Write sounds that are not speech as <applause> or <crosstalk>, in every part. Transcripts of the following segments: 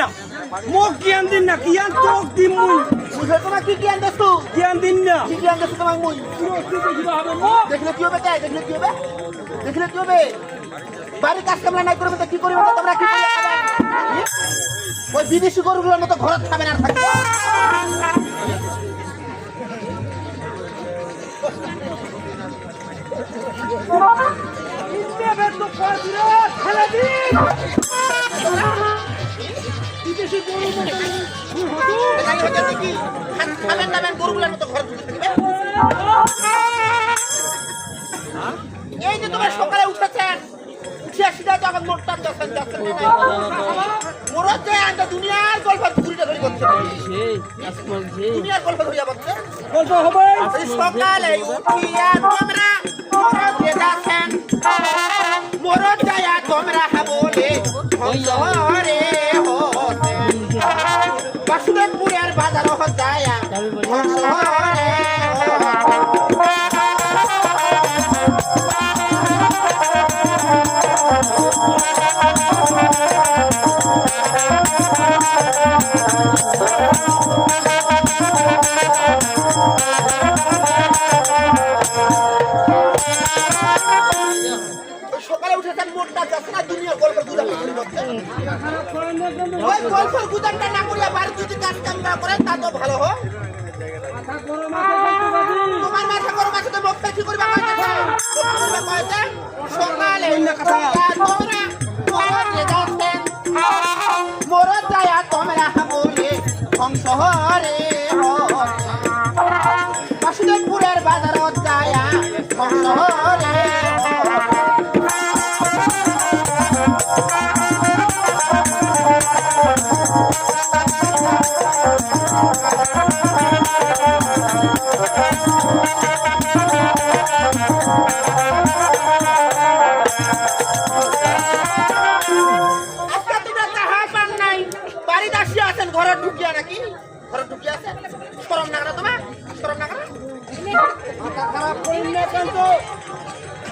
না। মোক জ্ঞান দিন না জ্ঞান তোক দিম মুই। বুঝে তোমার কি জ্ঞান তুই জ্ঞান দিন না। কি জ্ঞান দেশ তোমার মুই? দেখলে কি হবে তাই দেখলে কি হবে? দেখলে কি হবে? বাড়ি কাজ কামলা নাই করবে তো কি করবে তোমরা? কি ওই বিদেশি গরুগুলোর মতো ঘরত খাবে না থাকবে খেলে দি খাবেন দাবেন গরুগুলোর মতো ঘর এই যে তোমার সকালে উঠেছেন উঠে সিধা যখন মোটটান যাচ্ছেন যাচ্ছেন? মোরত যে আনটা দুনিয়ার গল্প ঘুরিটা করছে। দুনিয়ার গল্প ঘুরিয়া করছে গল্প হবে। সকালে উঠিয়া তোমরা মোরত যে যাচ্ছেন। মোরত যায়া তোমরা বলে হরে ওই গল্পের গুদামটা না করিয়া বাড়ি যদি কাজ কাম না করে, তা তো ভালো হয়। তোমার মাথা গরম আছে তো মুখটা কি করবে কয়টা? সকালে তোমরা মরতে যাচ্ছেন মরত যায় তোমরা বলে ধ্বংস হরে বাসুদেবপুরের বাজারত যায় ধ্বংস হরে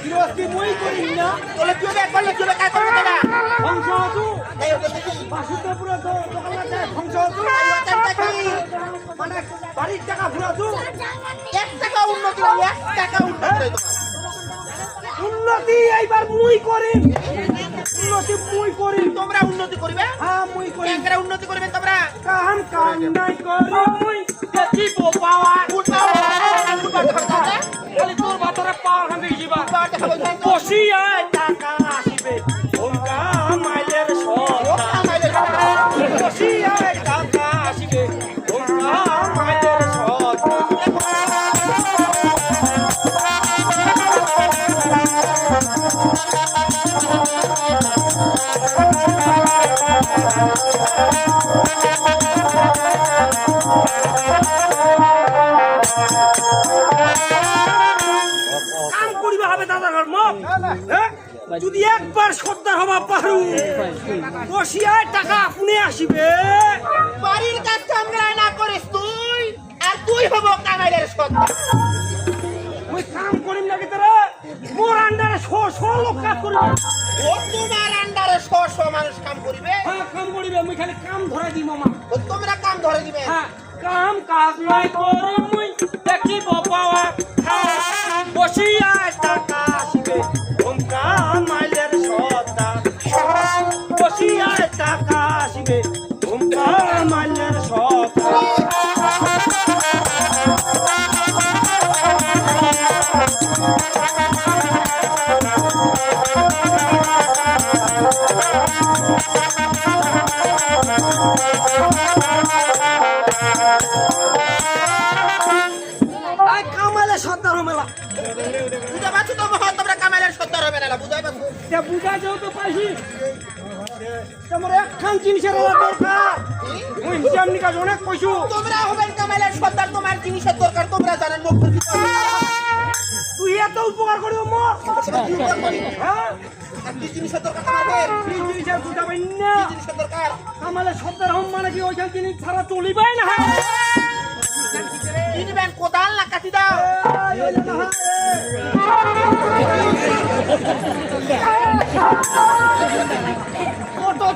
গৃহস্থী মই করিন না। বলে কি হবে? বললে কি হবে কাজ করবে না ধ্বংস হতু এই হচ্ছে দেখি। বাসুদেবপুরে তো দোকানদার যায় ধ্বংস হতু মানে বাড়ির টাকা ফুরাতু এক টাকা উন্নতি হবে এক টাকা উন্নতি উন্নতি এইবার মুই করিম উন্নতি মুই করিম তোমরা উন্নতি করবে? হ্যাঁ মুই ব্যাংকেরা উন্নতি করবেন তোমরা? কাম কাম নাই করি। মুই দেখিব পাওয়া যাবা ফুটবল দেখাবো একবার সর্দার হবা পারু। বসিয়ায় টাকা আপনি আসিবে। বাড়ির কাজ কামরা না করিস তুই আর তুই হব কামাইলের সত্তা মুই কাম করিম নাকি তোরা? মোর আন্ডারে শ শ লোক কাজ করিবে। ও তোমার আন্ডারে শ শ মানুষ কাম করিবে? হ্যাঁ কাম করিবে মুই খালি কাম ধরে দিই মামা। তোমরা কাম ধরে দিবে? হ্যাঁ কাম কাজ নাই করি মুই। দেখিব পাওয়া হ্যাঁ, বুঝাই পাচ্ছ তে বুঝা যাও তো পাইছি। তোমার একখান জিনিসের আমার দরকার। মুই হিসাব নিকাশ অনেক কইছু তোমরা হবেন কামাইলের সত্তর তোমার জিনিসের দরকার তোমরা জানেন মুখ তুই এত উপকার করিব মোর হ্যাঁ? কি জিনিসের দরকার জিনিসের বুঝা পাই জিনিসের দরকার? কামালে সত্তার হম মানে কি ওইখান জিনিস ছাড়া চলিবাই না। কি কোদাল না কাটি দাও। না <laughs> <laughs>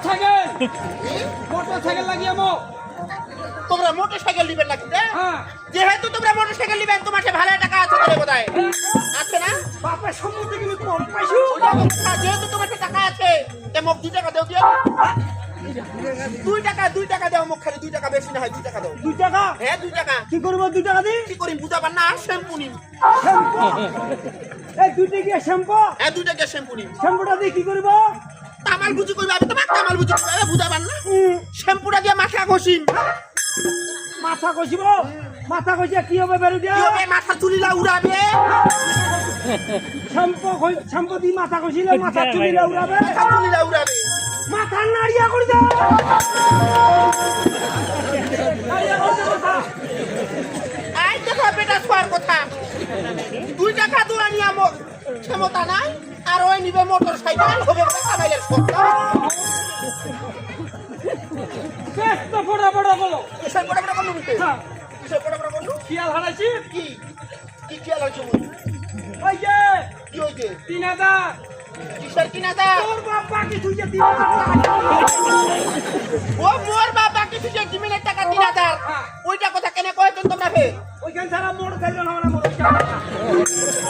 হয়। কত থাকে কত মোটর সাইকেল লাগিয়ে মো তোমরা মোটর সাইকেল নিবেন লাগছে হ্যাঁ। যেহেতু তোমরা মোটর সাইকেল নিবেন তোমার সে ভালো টাকা আছে তোদের বোধহয়। আছে না? বাপের সম্মতি কিন্তু কম পাইছো যেহেতু তোমার সে টাকা আছে এ মোক দুই টাকা দেও দিয়ে দুই টাকা দুই টাকা দেও মোক খালি দুই টাকা বেশি না হয় দুই টাকা দাও। দুই টাকা? হ্যাঁ দুই টাকা। কি করব দুই টাকা দি? কি করি বুঝাবার না শ্যাম্পু নিম। শ্যাম্পু? এই দুই টাকা শ্যাম্পু? হ্যাঁ দুই টাকা শ্যাম্পু নিম? শ্যাম্পুটা দিয়ে কি করব? তামাল বুঝি করবি আমি তোমার তামাল বুঝি করবি বুঝাবার না শ্যাম্পুটা দিয়ে মাথা ঘষিম। মাথা কষিব মাথা কষিয়া কি হবে বেরো দিয়া কি হবে? মাথা তুলিলা উড়াবে। শ্যাম্পু কই- শ্যাম্পু দি মাথা কষিলে মাথা চুলিলে উড়াবে? মাথা তুলিলা উড়াবে। মাথা নাড়িয়া করে দাও। আই দেখো বেটা শোয়ার কথা। দুই টাকা দোয়া নিয়ে আমার ক্ষমতা নাই। আর ওই নিবে মোটর সাইকেল হবে কামাইলের সত্তা বেশ তো বলো। বড় বড় হ্যাঁ, কিসের বড় বড় বন্ধু? খেয়াল হারাইছি? কি? কি খেয়াল হয়েছে মুই ওই যে কি হয়েছে? তিন হাজার। কিসের কিনা দা তোর বাপ বাকি তুই তিন ও মোর কিছু যে জিমিনের টাকা তিন হাজার ওইটা কথা কেন কয়েছেন তোমরা ফে ওইখান ছাড়া মোটর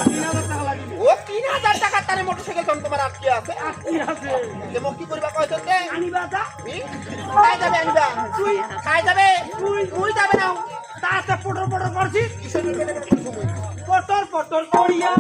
তিন হাজার টাকা লাগবে। ও তিন হাজার টাকা তারে মোটরসাইকেল তখন তোমার আটকে আছে? আটকে আছে। যে মোক কি করিবা কয়েছেন তে আনিবা তা? খাই যাবে আনিবা? তুই খাই যাবে? তুই তুই যাবে না। তাতে পটর পটর করছিস? কিসের পটর পটর করিয়া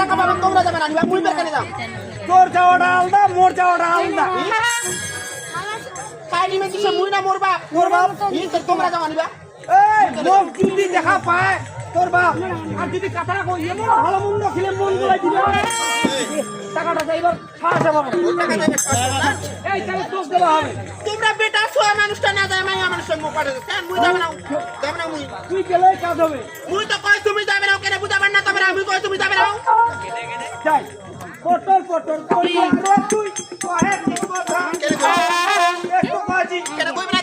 টাকা পাবেন তোমরা যাবেন আনিবা মুইফের কেনে যাম তোর যাওয়াটা আলাদা মোর যাওয়াটা আলাদা। খাই নিবেন কিসে মুই না মোর বাপ? মোর বাপ। ই তো তোমরা যাও আনিবা এই লোক যদি দেখা পায় তোর বাপ। আর যদি কথা কই এমন ভালো মন্দ খেলে মন গুলাই দিবে টাকাটা যাইবার সাহায্য পাবো ওই টাকা দেবে না। এই তাহলে তোর দেওয়া হবে। তোমরা বেটা সোয়া মানুষটা না যায় মাইয়া মানুষের মুখ পাঠে মুই যাবে না। যাবে না মুই। তুই গেলে কাজ হবে। মুই তো কই তুমি যাবে না কেন বুঝাবেন না আমি কই তুমি যাবে না? যাই। পটল পটল করি তুই কহে কি কথা একটু বাজি কেন কইবে না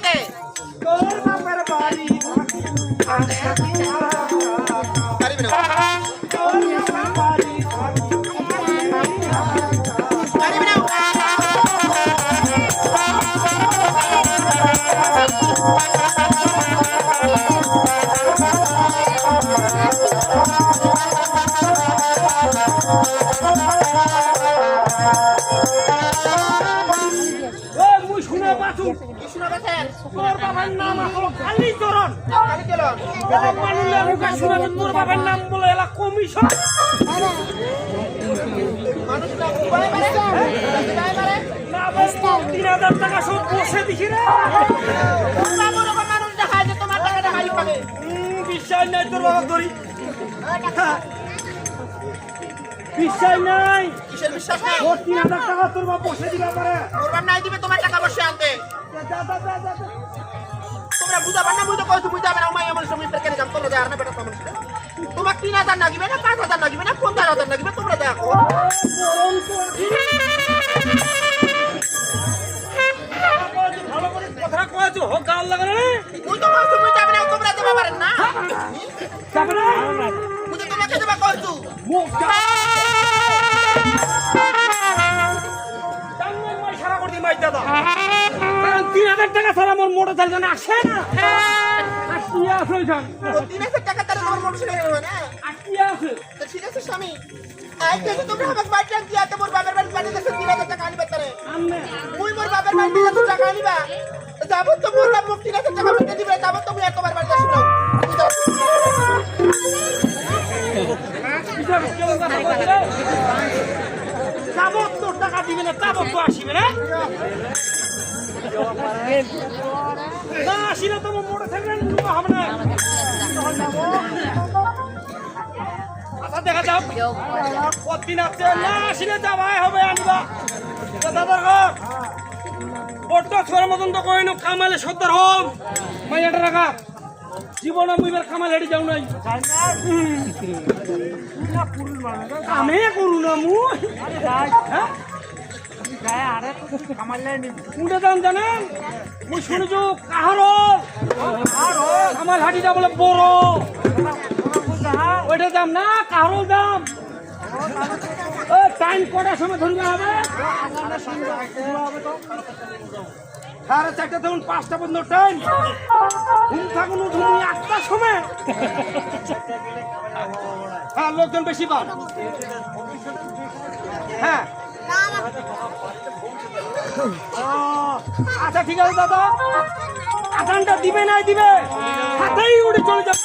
তোর বাপের বাড়ি আনে তিন বাবার নাম বলে এলা কমিশন তিন হাজার টাকা সব বসে দিছি রে মনে মানুষ দেখায় যে তোমার টাকাটা মালিক পাবে বিশ্বাস নাই তোর বাবা ধরি হ্যাঁ। বিশ্বাস নাই কিসের বিশ্বাস নাই ওর তিন হাজার টাকা তোর বাবা বসে দিবে পারে নাই দিবে তোমার টাকা বসে আনতে তোমরা বুঝাবার না মুই তো কই তুমি যাবে না মাইয়া মানুষ আমি কেন যাম তোমরা যাও না বেটা মানুষ তোমার তিন হাজার নাগিবে না পাঁচ হাজার নাগিবে না পঞ্চাশ হাজার নাগিবে তোমরা দেখো। ভালো করে কথা কয়েছো হোক গাল লাগানো মুই তো কই তুমি যাবে না তোমরা যাবে পারেন না। যাবে না। মুই তো তোমাকে যাবে কইছু। মুখ মাই সারা মাই। কারণ তিন হাজার টাকা ছাড়া আমার মোটর সাইকেল আসে না? আছে ওইখান? তো তিন হাজার টাকা তোমার মানুষ হয়ে গেল না? আটটিয়া আছে? ঠিক আছে স্বামী। আজ থেকে তোমরা আমাকে বাড়ি টাকা দিয়া মোর বাবার বাড়ি বাড়ি দেখে তিন হাজার টাকা আনিবে তারে। মুই মোর বাবার বাড়ি দিয়ে টাকা আনিবা? যাব তো মোর মুখ তিন হাজার টাকা পেটে দিবে যাব তো আর তোমার আসব? যাবত তোর টাকা দিবে না যাবত তো আসিবে না। না আসিলে তো মোটর সাইকেল না আচ্ছা দেখা যাও কতদিন আছে। না আসিলে যাবাই হবে আনিবা। ঘর বড্ড ছোড়ার মতন তো কইনো কামালে সর্দার হম। মাইয়াটা রাখা। জীবনে মুইবার কামাল হেঁটে যাও নাই। কামে করু না মুই? কোনটা দাম জানেন? মুই শুনেছো, কাহার? কামাল হাটিটা বলে বড়। ওইটা দাম না কাহারও দাম? টাইম কটার সময় ধরবে হবে? সাড়ে চারটা তখন পাঁচটা পর্যন্ত টাইম। থাকুন তুমি আটটার সময়। হ্যাঁ লোকজন বেশি পান। হ্যাঁ। আচ্ছা ঠিক আছে দাদা। আসানটা দিবে না দিবে? হাতেই উড়ে চলে যাবে।